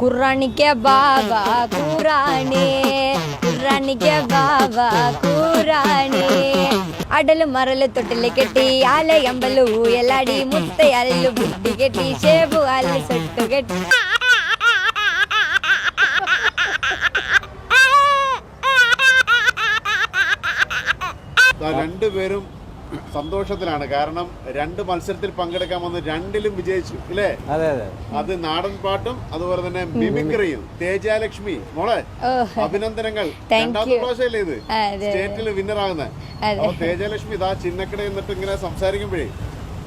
കുറാണിക്ക ബാബ കൂറാണി കുറാണിക്ക ബാബ കൂറാണി അടൽ മറൽ തൊട്ടിൽ കെട്ടി ആലയമ്പൽ ഊയലാടി മുത്തയാലിൽ ബുദ്ധി കെട്ടി ഷേബു ആലിൽ സൊട്ടു കെട്ടി ദാ രണ്ടുപേരും സന്തോഷത്തിലാണ്. കാരണം രണ്ട് മത്സരത്തിൽ പങ്കെടുക്കാൻ വന്ന് രണ്ടിലും വിജയിച്ചു അല്ലേ അതെ അതെ. അത് നാടൻ പാട്ടും അതുപോലെ തന്നെ മിമിക്രിയും. തേജാലക്ഷ്മി മോളെ അഭിനന്ദനങ്ങൾ. രണ്ടാമത്തെ പ്രാവശ്യമല്ലേ ഇത്? സ്റ്റേറ്റിൽ വിന്നർ ആകുന്നത്. അപ്പൊ തേജാലക്ഷ്മി ഇതാ ചിന്നക്കട എന്നിട്ട് ഇങ്ങനെ സംസാരിക്കുമ്പോഴേ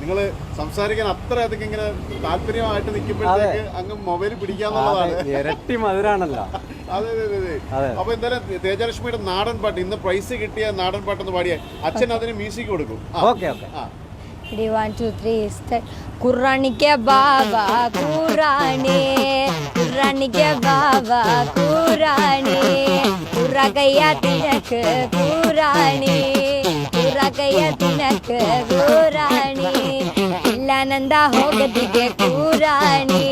നിങ്ങൾ സംസാരിക്കാൻ അത്ര അധികം ഇങ്ങനെ താല്പര്യമായിട്ട് നിൽക്കുമ്പോഴത്തേക്ക് അങ്ങ് മൊബൈൽ പിടിക്കാന്നുള്ളതാണ്. ഇരട്ടി മധുരാണല്ലോ. അപ്പൊ എന്തായാലും തേജലക്ഷ്മിയുടെ നാടൻ പാട്ട് ഇന്ന് പ്രൈസ് കിട്ടിയ നാടൻ പാട്ടെന്ന് അച്ഛൻ അതിന് മ്യൂസിക് കൊടുക്കും. കുറാണിക്ക ബാബാ കുറാണേ കുറാണിക്ക ബാബാ കുറാണേ കുറകയ്യാത്തിനക്ക് കുറാണേ കുറകയ്യാത്തിനക്ക് കുറാണേ ഇല്ലാനന്ദ ഹോഗതിക്ക് കുറാണേ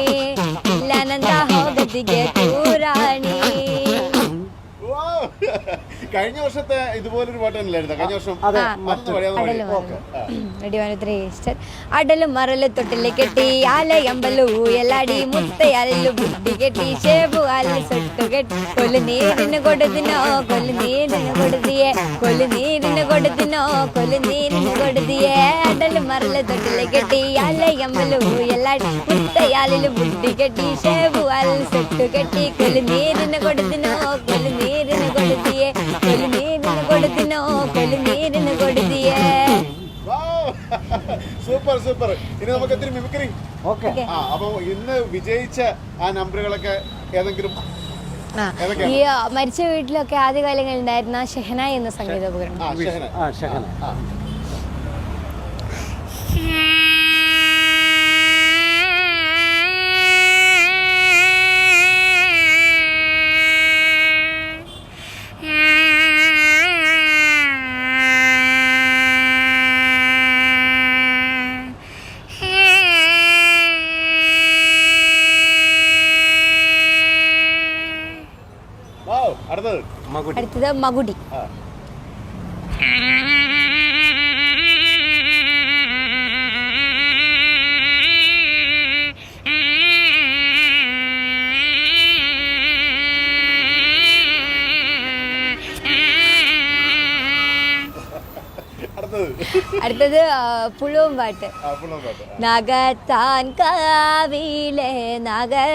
ഇല്ലാനന്ദ ഹോഗതിക്ക് കഴിഞ്ഞ വർഷത്തെ ഇതുപോലെ ഇതുപോലൊരു പാട്ടല്ലായിരുന്നു കഴിഞ്ഞ വർഷം റെഡിവാനുദ്രി അടലും മറലും തൊട്ടിലെ കെട്ടി ആലയമ്പലു എല്ലാടി മുത്തയാലു ബുദ്ധി കെട്ടി ഷേബു ആല സൊട്ടു കെട്ടി. കൊല്ലു നീരിന് കൊടുത്തിനോ കൊല്ലു നീരിന് കൊടുത്തിയേ. കൊല്ലു നീരിന് കൊടുത്തിനോ കൊല്ലു നീരിന് കൊടുത്തിയേ. അടലും മറലും തൊട്ടിലെ കെട്ടി ആലയമ്പലു എല്ലാടി മുത്തയാലു ബുദ്ധി കെട്ടി ഷേബു ആല സൊട്ടു കെട്ടി. കൊല്ലു നീരിന് കൊടുത്തിനോ സൂപ്പർ സൂപ്പർ. ഇനി നമുക്ക് ഇത്തിരി മിമിക്രി ഓക്കെ. ആ അപ്പൊ ഇന്ന് വിജയിച്ച ആ നമ്പറുകളൊക്കെ ഏതെങ്കിലും ആ, ഈ മരിച്ച വീട്ടിലൊക്കെ ആദ്യകാലങ്ങളിൽ ഉണ്ടായിരുന്ന ഷെഹന എന്ന സംഗീതോപകരണം ആ. ഷഹന ആ ഷഹന ആ വൗ! അടുത്തത് മകുടി അടുത്തത് മകുടി ആ അടുത്തത് അടുത്തത് ആ, പുഴുവും പാട്ട് ആ പുള്ളം പാട്ട് ആ. നഗത്താൻ കാവിലെ നഗദൈവങ്ങളെ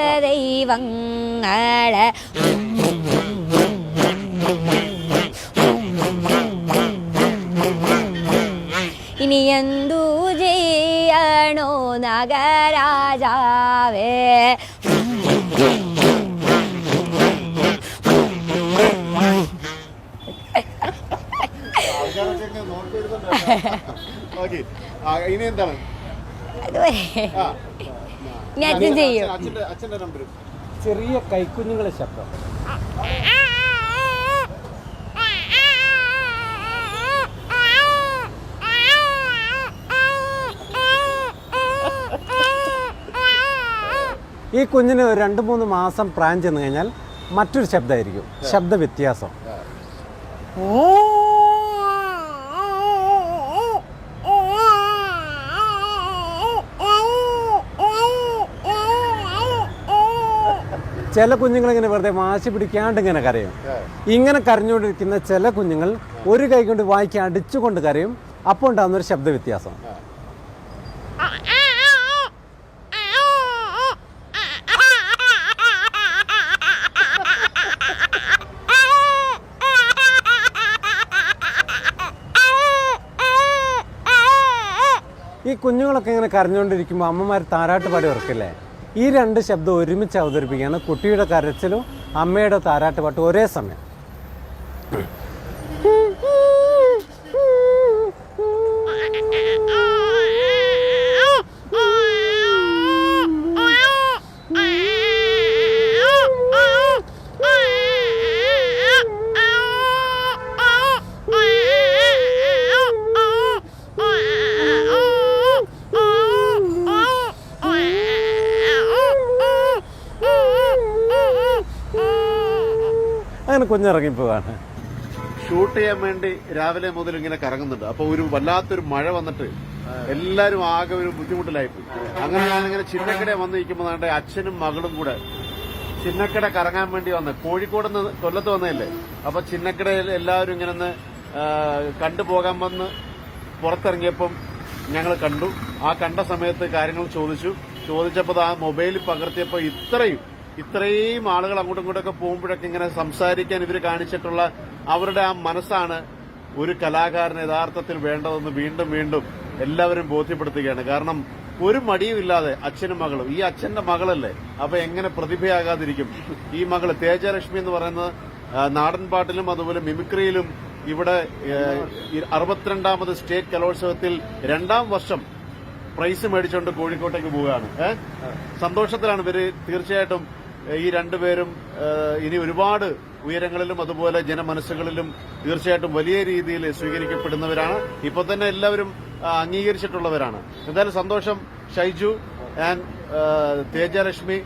ഇനി എന്തു ചെയ്യണോ നഗരാജാവേ. ഇനി എന്താണ്? അച്ഛൻ ചെയ്യും. ചെറിയ കൈക്കുഞ്ഞുങ്ങളെ ശബ്ദം. ഈ കുഞ്ഞിന് ഒരു രണ്ട് മൂന്ന് മാസം പ്രായം ചെന്ന് കഴിഞ്ഞാൽ മറ്റൊരു ശബ്ദമായിരിക്കും. ശബ്ദ വ്യത്യാസം ചില കുഞ്ഞുങ്ങൾ ഇങ്ങനെ വെറുതെ വാശി പിടിക്കാണ്ട് ഇങ്ങനെ കരയും. ഇങ്ങനെ കരഞ്ഞുകൊണ്ടിരിക്കുന്ന ചില കുഞ്ഞുങ്ങൾ ഒരു കൈ കൊണ്ട് വായിക്ക് അടിച്ചുകൊണ്ട് കരയും. അപ്പോൾ ഉണ്ടാകുന്ന ഒരു ശബ്ദ വ്യത്യാസം ഈ കുഞ്ഞുങ്ങളൊക്കെ ഇങ്ങനെ കരഞ്ഞുകൊണ്ടിരിക്കുമ്പോൾ അമ്മമാർ താരാട്ട് പാടി ഉറക്കില്ലേ? ഈ രണ്ട് ശബ്ദം ഒരുമിച്ച് അവതരിപ്പിക്കുകയാണ് കുട്ടിയുടെ കരച്ചിലും അമ്മയുടെ താരാട്ട് പാട്ടും ഒരേ സമയം. അങ്ങനെ കുഞ്ഞിറങ്ങിപ്പോവാണ്. ഷൂട്ട് ചെയ്യാൻ വേണ്ടി രാവിലെ മുതൽ ഇങ്ങനെ കറങ്ങുന്നുണ്ട്. അപ്പൊ ഒരു വല്ലാത്തൊരു മഴ വന്നിട്ട് എല്ലാരും ആകെ ഒരു ബുദ്ധിമുട്ടിലായിപ്പോയി. അങ്ങനെ ഞാനിങ്ങനെ ചിന്നക്കട വന്ന് നിൽക്കുമ്പോൾ അച്ഛനും മകളും കൂടെ ചിന്നക്കട കറങ്ങാൻ വേണ്ടി വന്ന് കോഴിക്കോട് നിന്ന് കൊല്ലത്ത് വന്നതല്ലേ? അപ്പൊ ചിന്നക്കടയിൽ എല്ലാവരും ഇങ്ങനെ കണ്ടുപോകാൻ വന്ന് പുറത്തിറങ്ങിയപ്പം ഞങ്ങൾ കണ്ടു. ആ കണ്ട സമയത്ത് കാര്യങ്ങൾ ചോദിച്ചു. ചോദിച്ചപ്പോൾ ആ മൊബൈലിൽ പകർത്തിയപ്പോൾ ഇത്രയും ഇത്രയും ആളുകൾ അങ്ങോട്ടും ഇങ്ങോട്ടൊക്കെ പോകുമ്പോഴൊക്കെ ഇങ്ങനെ സംസാരിക്കാൻ ഇവർ കാണിച്ചിട്ടുള്ള അവരുടെ ആ മനസ്സാണ് ഒരു കലാകാരന് യഥാർത്ഥത്തിൽ വേണ്ടതെന്ന് വീണ്ടും വീണ്ടും എല്ലാവരും ബോധ്യപ്പെടുത്തുകയാണ്. കാരണം ഒരു മടിയും ഇല്ലാതെ അച്ഛനും മകളും ഈ അച്ഛന്റെ മകളല്ലേ അപ്പൊ എങ്ങനെ പ്രതിഭയാകാതിരിക്കും? ഈ മകൾ തേജലക്ഷ്മി എന്ന് പറയുന്നത് നാടൻ പാട്ടിലും അതുപോലെ മിമിക്രിയിലും ഇവിടെ അറുപത്തിരണ്ടാമത് സ്റ്റേറ്റ് കലോത്സവത്തിൽ രണ്ടാം വർഷം പ്രൈസ് മേടിച്ചുകൊണ്ട് കോഴിക്കോട്ടേക്ക് പോവുകയാണ്. സന്തോഷത്തിലാണ് ഇവർ തീർച്ചയായിട്ടും ഈ രണ്ടുപേരും ഇനി ഒരുപാട് ഉയരങ്ങളിലും അതുപോലെ ജനമനസ്സുകളിലും തീർച്ചയായിട്ടും വലിയ രീതിയിൽ സ്വീകരിക്കപ്പെടുന്നവരാണ്. ഇപ്പൊ തന്നെ എല്ലാവരും അംഗീകരിച്ചിട്ടുള്ളവരാണ്. എന്തായാലും സന്തോഷം ഷൈജു ആൻഡ് തേജലക്ഷ്മി